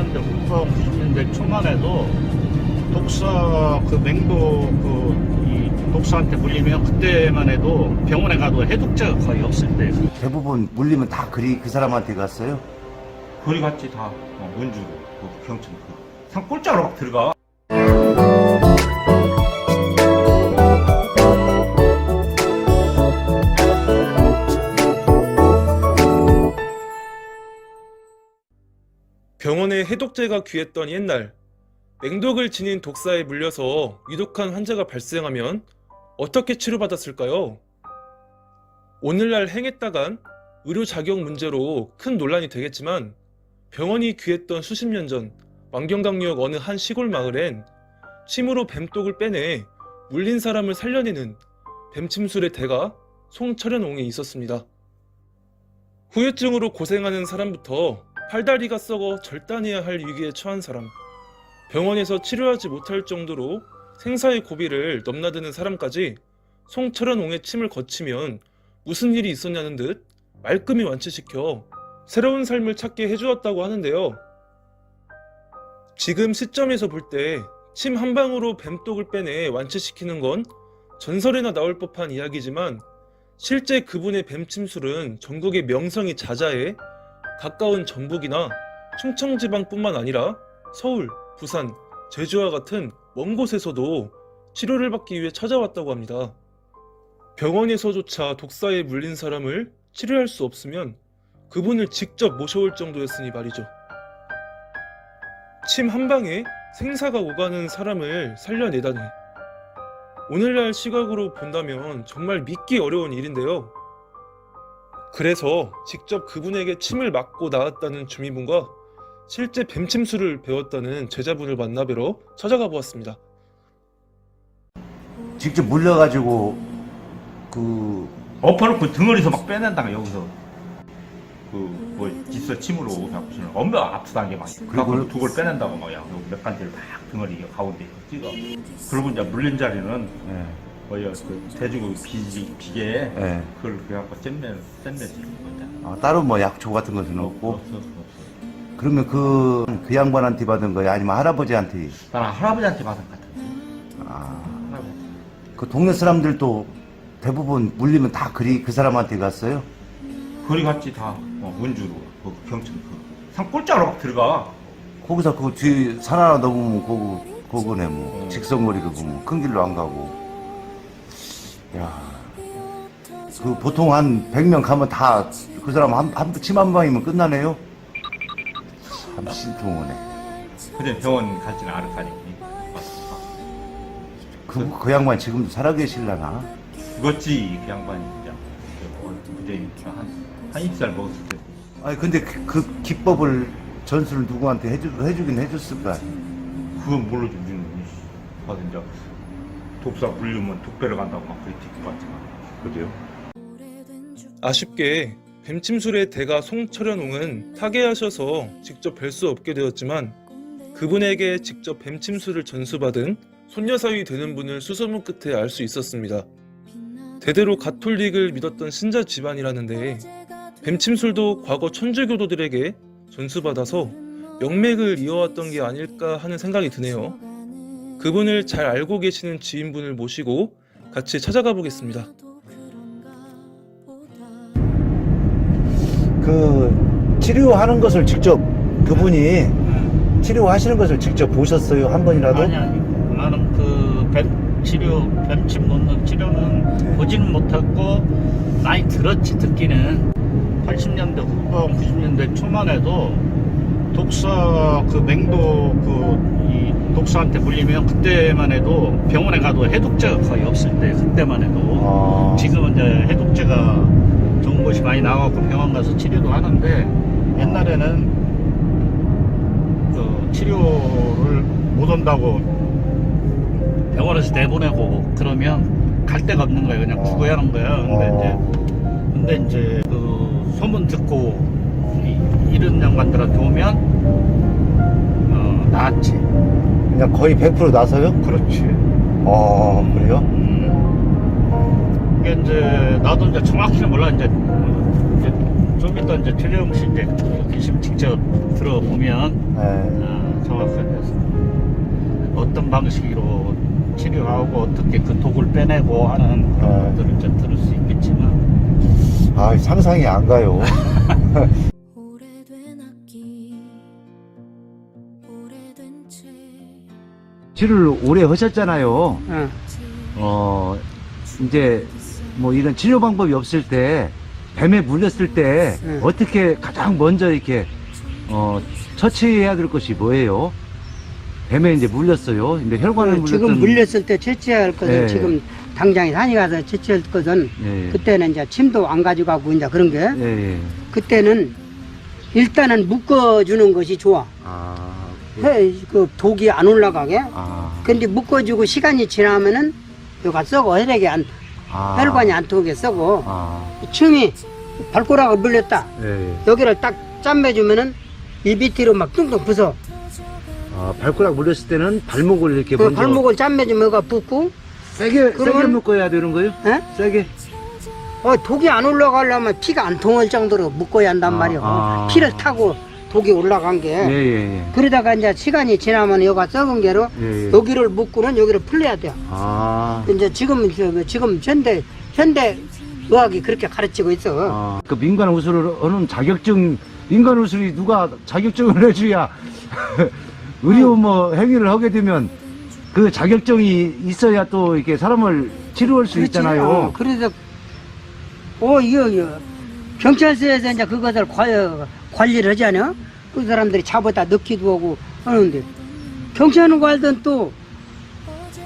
80년대 후반 90년대 초만 해도 독사 그 맹도 그이 독사한테 물리면 그때만 해도 병원에 가도 해독제가 거의 없을 때 대부분 물리면 다 그리 그 사람한테 갔어요. 거리 같이 다 어, 원주로 그 경천 그 산골짜기로 막 들어가. 해독제가 귀했던 옛날 맹독을 지닌 독사에 물려서 위독한 환자가 발생하면 어떻게 치료받았을까요? 오늘날 행했다간 의료 자격 문제로 큰 논란이 되겠지만 병원이 귀했던 수십 년전 왕경강역 어느 한 시골 마을엔 침으로 뱀독을 빼내 물린 사람을 살려내는 뱀침술의 대가 송철현옹이 있었습니다. 후유증으로 고생하는 사람부터 팔다리가 썩어 절단해야 할 위기에 처한 사람, 병원에서 치료하지 못할 정도로 생사의 고비를 넘나드는 사람까지 송철현옹의 침을 거치면 무슨 일이 있었냐는 듯 말끔히 완치시켜 새로운 삶을 찾게 해주었다고 하는데요. 지금 시점에서 볼 때 침 한 방으로 뱀독을 빼내 완치시키는 건 전설에나 나올 법한 이야기지만 실제 그분의 뱀침술은 전국의 명성이 자자해 가까운 전북이나 충청지방뿐만 아니라 서울, 부산, 제주와 같은 먼 곳에서도 치료를 받기 위해 찾아왔다고 합니다. 병원에서조차 독사에 물린 사람을 치료할 수 없으면 그분을 직접 모셔올 정도였으니 말이죠. 침 한 방에 생사가 오가는 사람을 살려내다니. 오늘날 시각으로 본다면 정말 믿기 어려운 일인데요. 그래서 직접 그분에게 침을 맞고 나았다는 주민분과 실제 뱀침술을 배웠다는 제자분을 만나 뵈러 찾아가 보았습니다. 직접 물려가지고 그 엎어놓고 등어리서 막 빼낸다가 여기서 그뭐 기서 침으로 잡으시는 엄마 아프다는 게 막. 그리고 두골 빼낸다고 막 야, 몇 간지를 딱 등어리 가운데 찍어. 그리고 이제 물린 자리는 예, 뭐야 그 돼지고기 비 비계 예. 그걸 그래 갖고 잼매 잼매 주는 건데. 아, 따로 뭐 약초 같은 것은 없고 없어 없어. 그러면 그, 그 양반한테 받은 거야 아니면 할아버지한테 나는 할아버지한테 받은 것 같은데. 아, 할아버지. 그 동네 사람들도 대부분 물리면 다 그리 그 사람한테 갔어요. 거리 같이 다 어, 원주로 그 경천 그 산골짜기로 막 들어가. 거기서 그 뒤 산 하나 넘으면 거고 거거네 뭐 음. 직선거리로 보면 큰 길로 안 가고 야. 그 보통 한 100명 가면 다 그 사람 한침한 방이면 끝나네요. 참 신통하네. 근데 병원 가지는 않았다니. 그, 그 양반 지금도 살아계실라나? 죽었지 그 양반이 진짜. 그때 한, 한 20살 먹었을 때. 아니 근데 그, 그 기법을 전수를 누구한테 해주, 해주긴 해줬을 거 아니야. 그건 모르지 우리는. 가서 이제 독사 물리면 독배를 간다고 막 듣고 갔지만. 그래요? 아쉽게 뱀침술의 대가 송철현옹은 타계하셔서 직접 뵐 수 없게 되었지만 그분에게 직접 뱀침술을 전수받은 손녀사위 되는 분을 수소문 끝에 알 수 있었습니다. 대대로 가톨릭을 믿었던 신자 집안이라는데 뱀침술도 과거 천주교도들에게 전수받아서 명맥을 이어왔던 게 아닐까 하는 생각이 드네요. 그분을 잘 알고 계시는 지인분을 모시고 같이 찾아가 보겠습니다. 그 치료하는 것을 직접 그분이 치료하시는 것을 직접 보셨어요 한 번이라도? 아니 아니. 나는 그뱀 치료 뱀침 놓는 치료는 보지는 못했고 많이 들었지 듣기는. 80년대 후반 90년대 초만 해도 독사 그 맹도 그이 독사한테 물리면 그때만 해도 병원에 가도 해독제가 거의 없을 때 그때만 해도 아, 지금은 이제 해독제가 좋은 곳이 많이 나와갖고 병원 가서 치료도 하는데 옛날에는 그 치료를 못 온다고 병원에서 내보내고 그러면 갈 데가 없는 거예요. 그냥 구고야 하는 거야. 근데 어. 이제 근데 이제 그 소문 듣고 이, 이런 양반들한테 오면 어, 나았지. 그냥 거의 100% 나서요? 그렇지. 어 그래요? 음. 이게 이제 나도 이제 정확히는 몰라 이제, 이제 좀 이따 이제 최재형 씨 이제 계시면 직접 들어보면 네. 아, 정확하게 어떤 방식으로 치료하고 어떻게 그 독을 빼내고 하는 그런 네. 것들을 좀 들을 수 있겠지만 아, 상상이 안 가요. 치료를 오래 하셨잖아요. 어. 어, 이제 뭐 이런 치료 방법이 없을 때 뱀에 물렸을 때 네. 어떻게 가장 먼저 이렇게 어, 처치해야 될 것이 뭐예요? 뱀에 이제 물렸어요. 근데 혈관을 물렸던 그 지금 물렸을 때 채취할 것은 예. 지금 당장에 산에 가서 채취할 것은 예, 예. 그때는 이제 침도 안 가져가고 이제 그런 게 예, 예. 그때는 일단은 묶어주는 것이 좋아. 아, 해, 그 독이 안 올라가게. 아, 근데 묶어주고 시간이 지나면은 여가 썩어 혈액이 안 아. 혈관이 안 통하게 썩어. 아, 춤이 발가락을 물렸다. 예, 예. 여기를 딱 짬매주면은 이 밑으로 막 뚱뚱 부서. 아, 발가락 물렸을 때는 발목을 이렇게 그 먼저 발목을 짬매주면 여가 붓고, 세게 세게 그러면- 묶어야 되는 거예요? 에? 세게. 어, 독이 안 올라가려면 피가 안 통할 정도로 묶어야 한단 아, 말이야. 아. 피를 타고 독이 올라간 게. 예, 예, 그러다가 이제 시간이 지나면 여가 썩은 게로 예. 예. 여기를 묶고는 여기를 풀려야 돼요. 아. 이제 지금 저, 지금 현대 현대 의학이 그렇게 가르치고 있어. 아, 그 민간 우술을 하는 자격증, 민간 우술이 누가 자격증을 해줘야 의료 뭐 행위를 하게 되면 그 자격증이 있어야 또 이렇게 사람을 치료할 수 그렇지. 있잖아요. 어, 그래서 어 이거 이거 경찰서에서 이제 그것을 관, 관리를 하지 않아? 그 사람들이 잡아다 넣기도 하고 하는데 경찰은 관든 또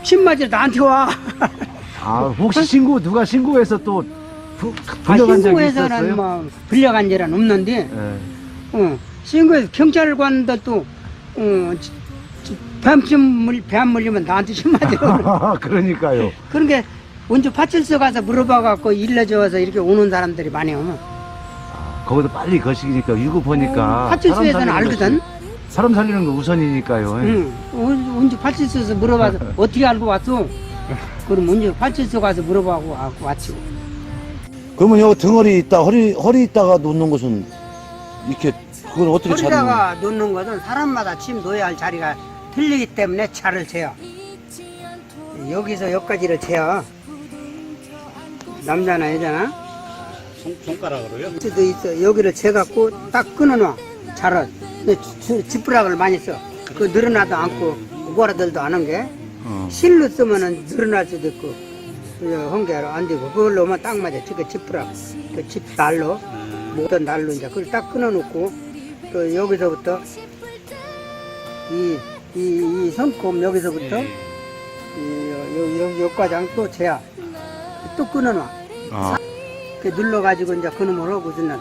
침 맞으러 나한테 와. 아, 혹시 신고, 누가 신고해서 또 부, 아, 불려간 적이 신고해서는 있었어요? 뭐 불려간 일은 없는데 예. 어, 신고해서 경찰관도 또 어, 뱀침 물, 뱀 물리면 나한테 침 맞으러 그러니까요. 그런 게 원주 파출소 가서 물어봐갖고 일러줘서 이렇게 오는 사람들이 많아요. 아, 거기도 빨리 거시기니까 유급하니까. 어, 파출소에서는 사람 살리는 알거든. 것이- 사람 살리는 거 우선이니까요. 예. 응. 원- 원주 파출소에서 물어봐서 어떻게 알고 왔어? 그럼 원주 파출소 가서 물어보고 와- 왔지. 그러면 여기 등허리 있다, 허리, 허리 있다가 놓는 것은 이렇게, 그건 어떻게 허리다가 놓는 것은 사람마다 침 놓아야 할 자리가 틀리기 때문에 차를 재요. 여기서 여기까지를 재요. 남자나 여자나 손, 손가락으로요? 수도 있어. 여기를 재갖고 딱 끊어놔. 자를. 근데 지- 지푸락을 많이 써. 그 늘어나도 않고 오가라들도 안한 게. 어. 실로 쓰면은 늘어날 수도 있고 한게 안 되고 그걸로 하면 딱 맞아. 그 지푸락, 그집 날로 모든 날로 이제 그걸 딱 끊어놓고 또 여기서부터 이 이, 이 손꼽 여기서부터 예. 이, 요, 요, 요, 요과장 또 재야 또 끊어놔. 아, 그 눌러가지고 이제 그놈을 하고 있는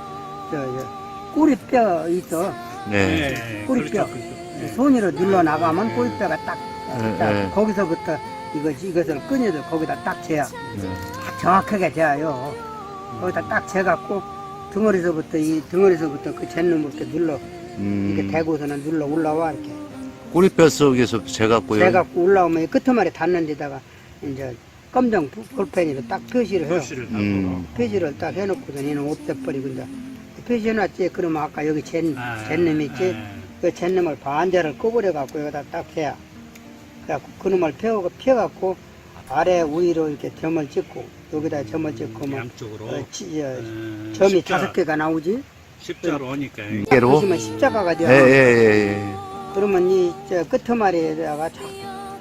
저, 저 꼬리뼈 있어. 네. 예, 꼬리뼈. 그렇죠, 그렇죠. 손으로 눌러 나가면 꼬리뼈가 딱, 네, 딱 네. 거기서부터 이것 이것을 끊어서 거기다 딱 재야 네. 딱 정확하게 재요. 거기다 딱 재갖고 덩어리서부터 이 덩어리서부터 그 잿놈을 이렇게 눌러 음, 이렇게 대고서는 눌러 올라와 이렇게 꼬리뼈 속에서 재갖고요. 재갖고 올라오면 이 끝머리 닿는 데다가 이제 검정 부- 볼펜으로 딱 표시를 해요. 표시를 하고 음. 표시를 딱 해놓고서 얘는 없애버리고 이제 표시해놨지. 그러면 아까 여기 잰, 아, 잿놈 있지. 아. 그 잿놈을 반대를 꺼버려갖고 여기다 딱 대야. 그래갖고 그놈을 펴고, 펴갖고 아래 위로 이렇게 점을 찍고 여기다 점을 찍고 뭐 양쪽으로 어, 치- 어, 음, 점이 십자- 다섯 개가 나오지. 십자로 오니까 개로? 보시면 십자가가 돼요. 예, 예, 예, 예. 그러면 이 저 끝머리에다가 착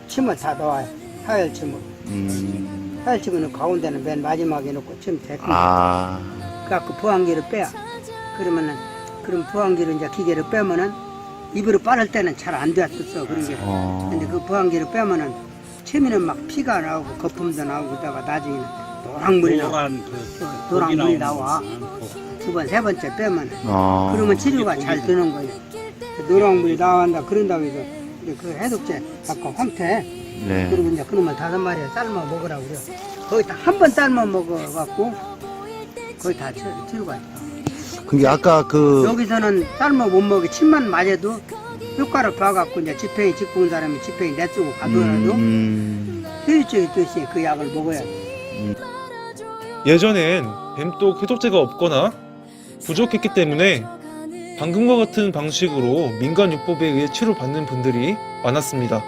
침을 다 넣어요. 하열침을. 음, 하열침은 가운데는 맨 마지막에 놓고 침 대고. 아, 그래갖고 부항기를 빼야. 그러면은, 그럼 부항기를 이제 기계를 빼면은, 입으로 빠를 때는 잘 안 되었었어, 그런 게. 어. 근데 그 부항기를 빼면은, 체미는 막 피가 나오고, 거품도 나오고, 그다가 나중에는 노랑물이 나와. 노란 그 노랑물이 나와. 거. 두 번, 세 번째 빼면. 어. 그러면 치료가 잘 되는 거예요. 그 노랑물이 나온다, 그런다고 해서, 그 해독제, 아까 황태, 네. 그리고 이제 그놈을 다섯 마리에 삶아 먹으라고 그래요. 거의 다 한 번 삶아 먹어갖고, 거의 다 치- 치료가 돼요. 그게 아까 그, 여기서는 삶아 못 먹이 침만 맞아도 효과를 봐갖고 이제 집행이 짓고 온 사람이 집행이 내쓰고 가더라도 음, 효율적이 뜻이 그 약을 먹어야 돼. 예전엔 뱀독 해독제가 없거나 부족했기 때문에 방금과 같은 방식으로 민간 요법에 의해 치료받는 분들이 많았습니다.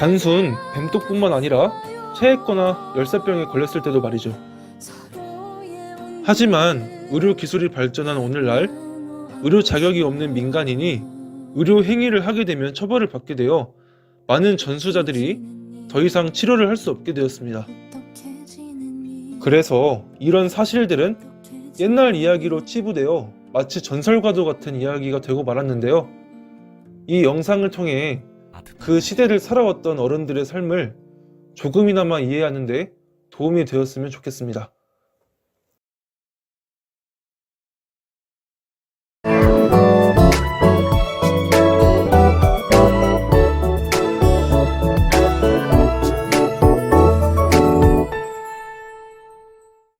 단순 뱀독뿐만 아니라 체했거나 열사병에 걸렸을 때도 말이죠. 하지만 의료 기술이 발전한 오늘날 의료 자격이 없는 민간인이 의료 행위를 하게 되면 처벌을 받게 되어 많은 전수자들이 더 이상 치료를 할 수 없게 되었습니다. 그래서 이런 사실들은 옛날 이야기로 치부되어 마치 전설과도 같은 이야기가 되고 말았는데요. 이 영상을 통해 그 시대를 살아왔던 어른들의 삶을 조금이나마 이해하는 데 도움이 되었으면 좋겠습니다.